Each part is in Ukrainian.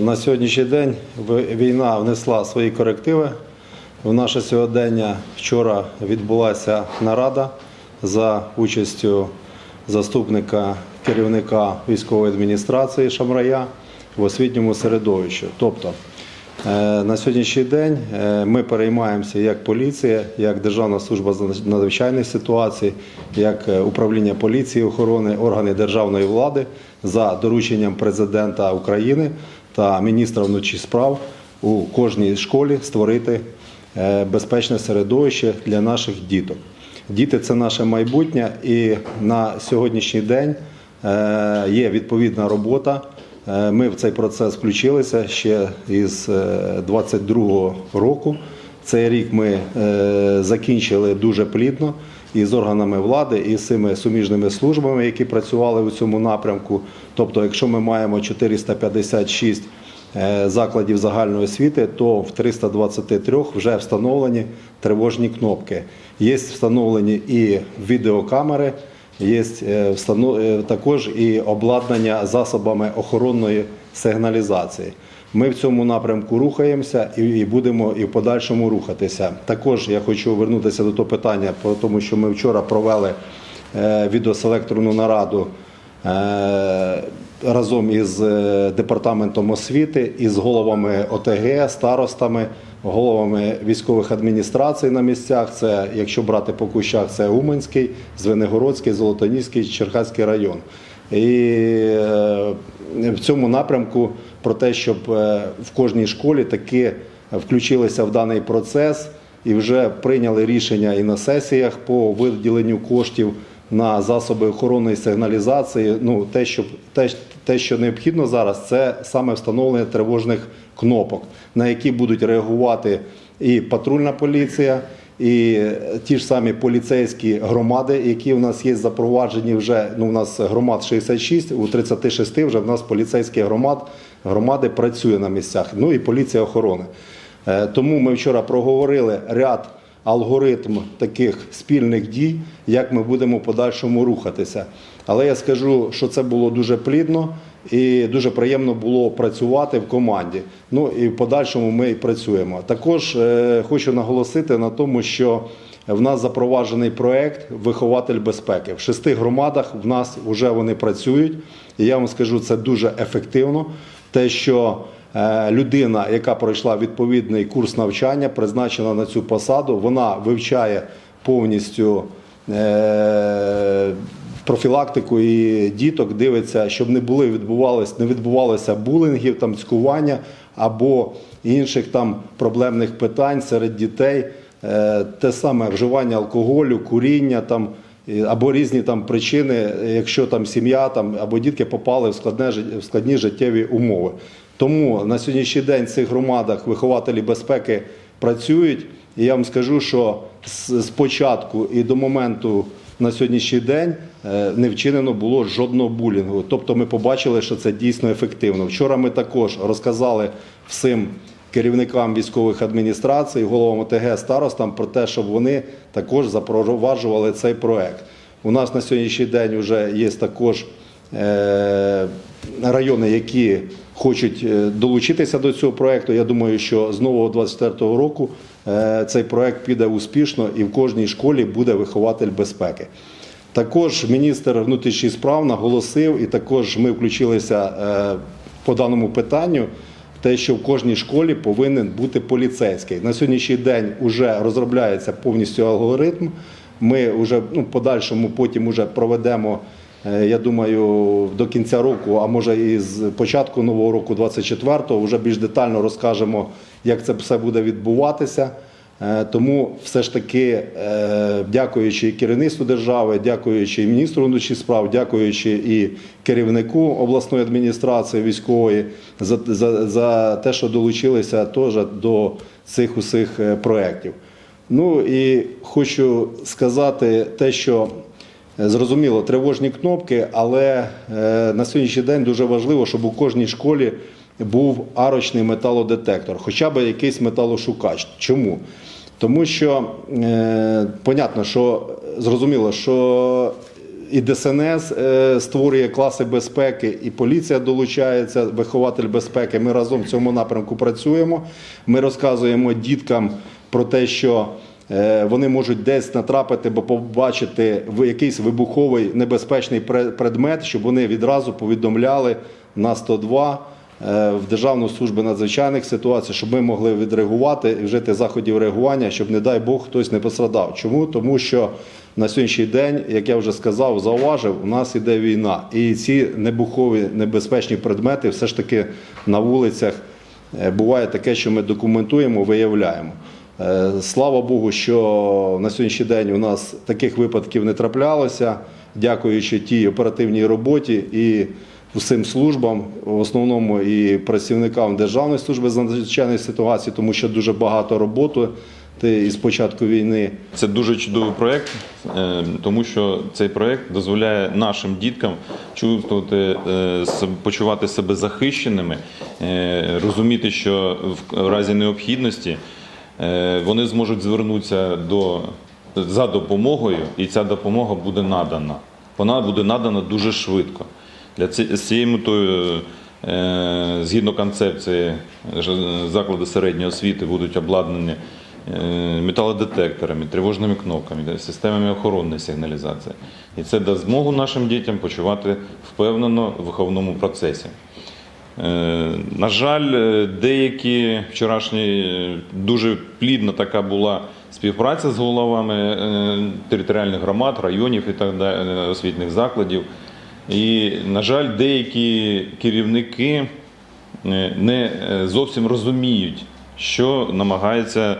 На сьогоднішній день війна внесла свої корективи в наше сьогодення. Вчора відбулася нарада за участю заступника керівника військової адміністрації Шамрая в освітньому середовищі. Тобто е, на сьогоднішній день е, ми переймаємося як поліція, як Державна служба з надзвичайних ситуацій, як е, управління поліції, охорони, органи державної влади за дорученням президента України та міністра внутрішніх справ у кожній школі створити е, безпечне середовище для наших діток. Діти це наше майбутнє, і на сьогоднішній день е, є відповідна робота. Е, Ми в цей процес включилися ще із 22-го року. Цей рік ми закінчили дуже плідно і з органами влади, і з цими суміжними службами, які працювали у цьому напрямку. Тобто, якщо ми маємо 456 е, закладів загальної освіти, то в 323 вже встановлені тривожні кнопки. Є встановлені і відеокамери, є е, е, також і обладнання засобами охоронної сигналізації. Ми в цьому напрямку рухаємося і будемо і в подальшому рухатися. Також я хочу вернутися до того питання, по тому що ми вчора провели е, відеоселекторну нараду е, разом із е, департаментом освіти, із головами ОТГ, старостами, головами військових адміністрацій на місцях. Це, якщо брати по кущах, це Уманський, Звенигородський, Золотоніський, Черкаський район. І е, в цьому напрямку про те, щоб е, в кожній школі таки включилися в даний процес і вже прийняли рішення і на сесіях по виділенню коштів на засоби охоронної сигналізації. Ну, те, що, те, те, що необхідно зараз, це саме встановлення тривожних кнопок, на які будуть реагувати і патрульна поліція, і ті ж самі поліцейські громади, які у нас є запроваджені вже. Ну, у нас громад 66, у 36 вже в нас поліцейські громад, громади працює на місцях. Ну і поліція охорони. Е, Тому ми вчора проговорили ряд алгоритм таких спільних дій, як ми будемо в подальшому рухатися. Але я скажу, що це було дуже плідно і дуже приємно було працювати в команді. Ну і в подальшому ми і працюємо. Також е, хочу наголосити на тому, що в нас запроваджений проект Вихователь безпеки. В шести громадах в нас вже вони працюють. І я вам скажу, це дуже ефективно. Те, що е, людина, яка пройшла відповідний курс навчання, призначена на цю посаду, вона вивчає повністю е, профілактику і діток, дивиться, щоб не були відбувалось, не відбувалося булінгів, там цькування або інших там проблемних питань серед дітей. Е, Те саме вживання алкоголю, куріння там. Або різні там причини, якщо там сім'я там або дітки попали в складне в складні життєві умови. Тому на сьогоднішній день в цих громадах вихователі безпеки працюють. І я вам скажу, що з початку і до моменту на сьогоднішній день е, не вчинено було жодного булінгу. Тобто ми побачили, що це дійсно ефективно. Вчора ми також розказали всім керівникам військових адміністрацій, головам ОТГ, старостам про те, щоб вони також запроваджували цей проект. У нас на сьогоднішній день вже є також е, райони, які хочуть е, долучитися до цього проекту. Я думаю, що з нового 24 року цей проект піде успішно і в кожній школі буде вихователь безпеки. Також міністр внутрішніх справ наголосив, і також ми включилися е, по даному питанню. Те, що в кожній школі повинен бути поліцейський. На сьогоднішній день вже розробляється повністю алгоритм. Ми вже ну, подальшому потім вже проведемо, е, я думаю, до кінця року, а може і з початку нового року, 24-го, вже більш детально розкажемо, як це все буде відбуватися. Е, Тому все ж таки, е, дякуючи керівництву держави, дякуючи міністру внутрішніх справ, дякуючи і керівнику обласної адміністрації військової за, за, за те, що долучилися теж до цих усіх е, проєктів. Ну і хочу сказати те, що зрозуміло, тривожні кнопки, але на сьогоднішній день дуже важливо, щоб у кожній школі був арочний металодетектор, хоча б якийсь металошукач. Чому? Тому що е, понятно, що зрозуміло, що і ДСНС е, створює класи безпеки, і поліція долучається, вихователь безпеки. Ми разом в цьому напрямку працюємо. Ми розказуємо діткам про те, що е, вони можуть десь натрапити або побачити в- якийсь вибуховий небезпечний пре- предмет, щоб вони відразу повідомляли на 102 е, в Державну службу надзвичайних ситуацій, щоб ми могли відреагувати і вжити заходів реагування, щоб, не дай Бог, хтось не пострадав. Чому? Тому що на сьогоднішній день, як я вже сказав, зауважив, у нас іде війна. І ці небухові небезпечні предмети все ж таки на вулицях е, буває таке, що ми документуємо, виявляємо. Е, Слава Богу, що на сьогоднішній день у нас таких випадків не траплялося, дякуючи тій оперативній роботі і всім службам, в основному і працівникам Державної служби з надзвичайних ситуацій, тому що дуже багато роботи ти із початку війни. Це дуже чудовий проєкт, е, тому що цей проєкт дозволяє нашим діткам чувствувати, е, почувати себе захищеними, е, розуміти, що в разі необхідності вони зможуть звернутися до, за допомогою, і ця допомога буде надана. Вона буде надана дуже швидко. Для ці- з цією метою, е, згідно концепції, заклади середньої освіти будуть обладнані е, металодетекторами, тривожними кнопками, системами охоронної сигналізації. І це дасть змогу нашим дітям почувати впевнено в виховному процесі. Е, На жаль, деякі вчорашні дуже плідна така була співпраця з головами територіальних громад, районів і так далі, освітніх закладів. І, на жаль, деякі керівники е, не е, зовсім розуміють, що намагаються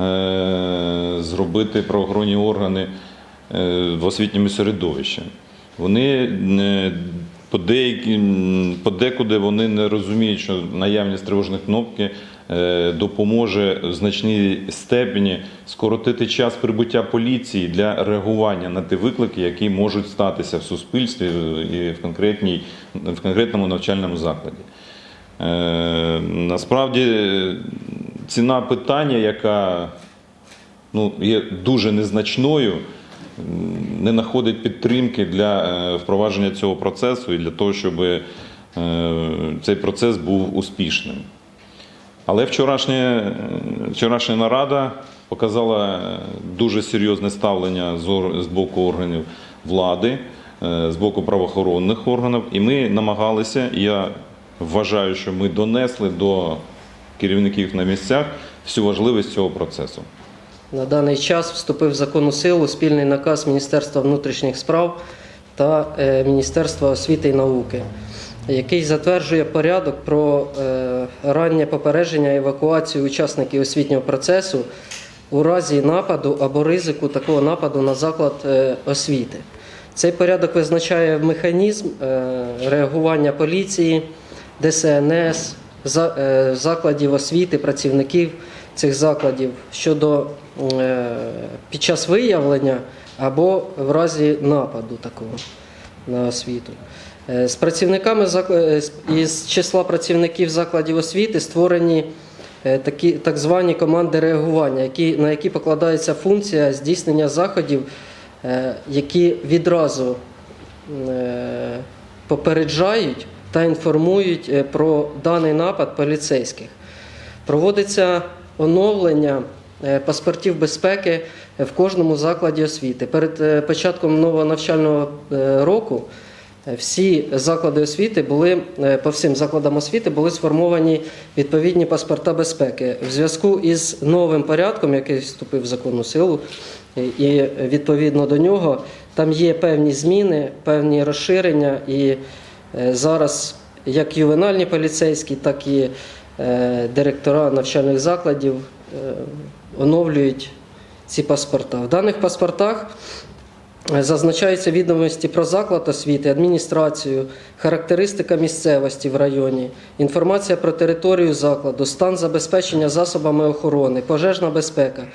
е, зробити правоохоронні органи в освітньому середовищі. Вони е, подеякі, подекуди вони не розуміють, що наявність тривожної кнопки е, допоможе в значній степені скоротити час прибуття поліції для реагування на ті виклики, які можуть статися в суспільстві і в, конкретній, в конкретному навчальному закладі. Е, Насправді ціна питання, яка ну, є дуже незначною, не знаходить підтримки для е, впровадження цього процесу і для того, щоб е, цей процес був успішним. Але вчорашня, е, вчорашня нарада показала дуже серйозне ставлення з боку органів влади, з боку правоохоронних органів, і ми намагалися, я вважаю, що ми донесли до керівників на місцях всю важливість цього процесу. На даний час вступив в законну силу спільний наказ Міністерства внутрішніх справ та е, Міністерства освіти і науки, який затверджує порядок про е, раннє попередження евакуацію учасників освітнього процесу у разі нападу або ризику такого нападу на заклад е, освіти. Цей порядок визначає механізм реагування поліції, ДСНС, закладів освіти, працівників цих закладів щодо під час виявлення або в разі нападу такого на освіту. Е, З працівниками е, із числа працівників закладів освіти створені е, такі так звані команди реагування, які, на які покладається функція здійснення заходів, е, які відразу е, попереджають та інформують е, про даний напад поліцейських. Проводиться оновлення е, паспортів безпеки в кожному закладі освіти. Перед е, початком нового навчального е, року е, всі заклади освіти були е, по всім закладам освіти були сформовані відповідні паспорта безпеки. В зв'язку із новим порядком, який вступив в законну силу, і- відповідно до нього там є певні зміни, певні розширення і Е, Зараз як ювенальні поліцейські, так і е, директора навчальних закладів е, оновлюють ці паспорта. В даних паспортах е, зазначаються відомості про заклад освіти, адміністрацію, характеристика місцевості в районі, інформація про територію закладу, стан забезпечення засобами охорони, пожежна безпека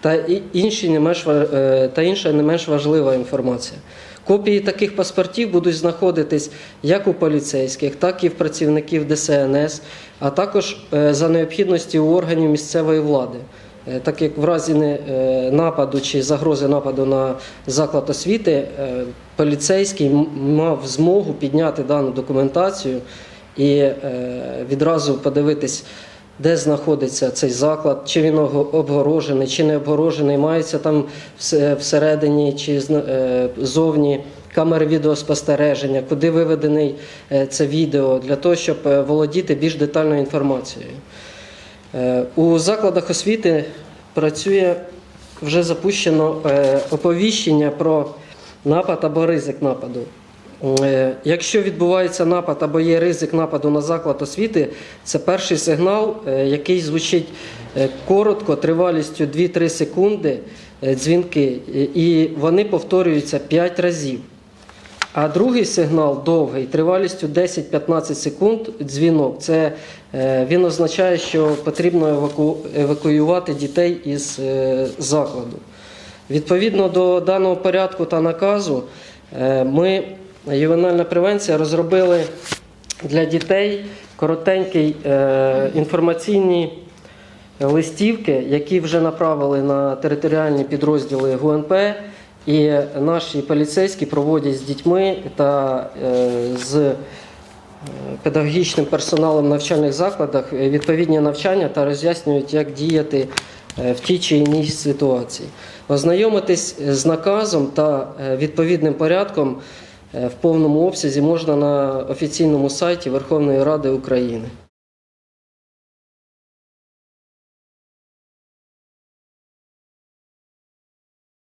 та е, інша не менш важлива інформація. Копії таких паспортів будуть знаходитись як у поліцейських, так і в працівників ДСНС, а також е, за необхідності у органів місцевої влади. Е, так як в разі е, нападу чи загрози нападу на заклад освіти, е, поліцейський мав змогу підняти дану документацію і відразу подивитись, де знаходиться цей заклад, чи він обгорожений, чи не обгорожений, маються там всередині чи зовні камери відеоспостереження, куди виведений це відео, для того, щоб володіти більш детальною інформацією. Е, У закладах освіти працює вже запущено е, оповіщення про напад або ризик нападу. Е, Якщо відбувається напад або є ризик нападу на заклад освіти, це перший сигнал, який звучить коротко, тривалістю 2-3 секунди дзвінки, і вони повторюються 5 разів. А другий сигнал довгий, тривалістю 10-15 секунд дзвінок. Це е, він означає, що потрібно еваку, евакуювати дітей із е, закладу. Відповідно до даного порядку та наказу, е, ми, ювенальна превенція, розробили для дітей коротенький е, інформаційні листівки, які вже направили на територіальні підрозділи ГУНП, і наші поліцейські проводять з дітьми та з е, педагогічним персоналом навчальних закладах е, відповідні навчання та роз'яснюють, як діяти е, в тій чи іншій ситуації. Ознайомитись з наказом та е, відповідним порядком е, в повному обсязі можна на офіційному сайті Верховної Ради України.